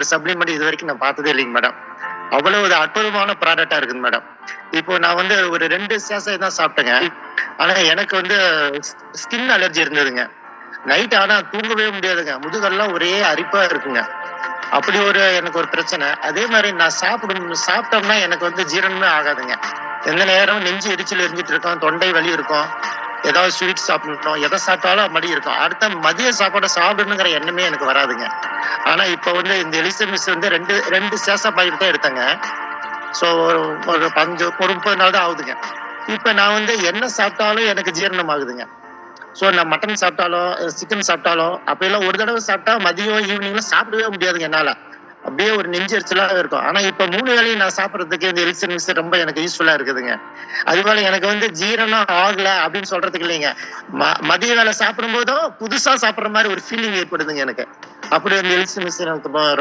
ஒரு சப்ளிமெண்ட் இது வரைக்கும் நான் பார்த்ததே இல்லைங்க மேடம் அவ்வளவு ஒரு அற்புதமான ப்ராடக்டா இருக்குது மேடம் இப்போ நான் வந்து ஒரு ரெண்டு சேசை தான் சாப்பிட்டேங்க. ஆனா எனக்கு வந்து ஸ்கின் அலர்ஜி இருந்ததுங்க. நைட் ஆனா தூங்கவே முடியாதுங்க. முதுகெல்லாம் ஒரே அரிப்பா இருக்குங்க. அப்படி ஒரு எனக்கு ஒரு பிரச்சனை. அதே மாதிரி நான் சாப்பிடும் சாப்பிட்டோம்னா எனக்கு வந்து ஜீரணமே ஆகாதுங்க. எந்த நேரம் நெஞ்சு எரிச்சல் எரிஞ்சிட்டு இருக்கும். தொண்டை வலி இருக்கும். ஏதாவது ஸ்வீட் சாப்பிடணும். எதை சாப்பிட்டாலும் மடி இருக்கும். அடுத்த மதிய சாப்பாடை சாப்பிடணுங்கிற எண்ணமே எனக்கு வராதுங்க. ஆனா இப்ப வந்து இந்த எலிசா வந்து ரெண்டு ரெண்டு சேசா பாயிண்ட் தான் எடுத்தேங்க. ஸோ ஒரு ஒரு பஞ்சு ஒரு முப்பது நாள் தான் ஆகுதுங்க. இப்ப நான் வந்து என்ன சாப்பிட்டாலும் எனக்கு ஜீரணம் ஆகுதுங்க. ஸோ நான் மட்டன் சாப்பிட்டாலும் சிக்கன் சாப்பிட்டாலும் அப்பெல்லாம் ஒரு தடவை சாப்பிட்டா மதியம் ஈவினிங்லாம் சாப்பிடவே முடியாதுங்க என்னால. அப்படியே ஒரு நெஞ்செரிச்சலா இருக்கும். ஆனா இப்ப மூணு வேலையும் நான் சாப்பிட்றதுக்கு இந்த எலிசன் மிக்ஸ் ரொம்ப எனக்கு யூஸ்ஃபுல்லா இருக்குதுங்க. அதுபோல எனக்கு வந்து ஜீரணம் ஆகல அப்படின்னு சொல்றதுக்கு இல்லைங்க. ம- மதிய வேலை சாப்பிடும் போதும் புதுசா சாப்பிடுற மாதிரி ஒரு ஃபீலிங் ஏற்படுதுங்க எனக்கு. அப்படி இந்த எலிசன் மிக்ஸ் எனக்கு ரொம்ப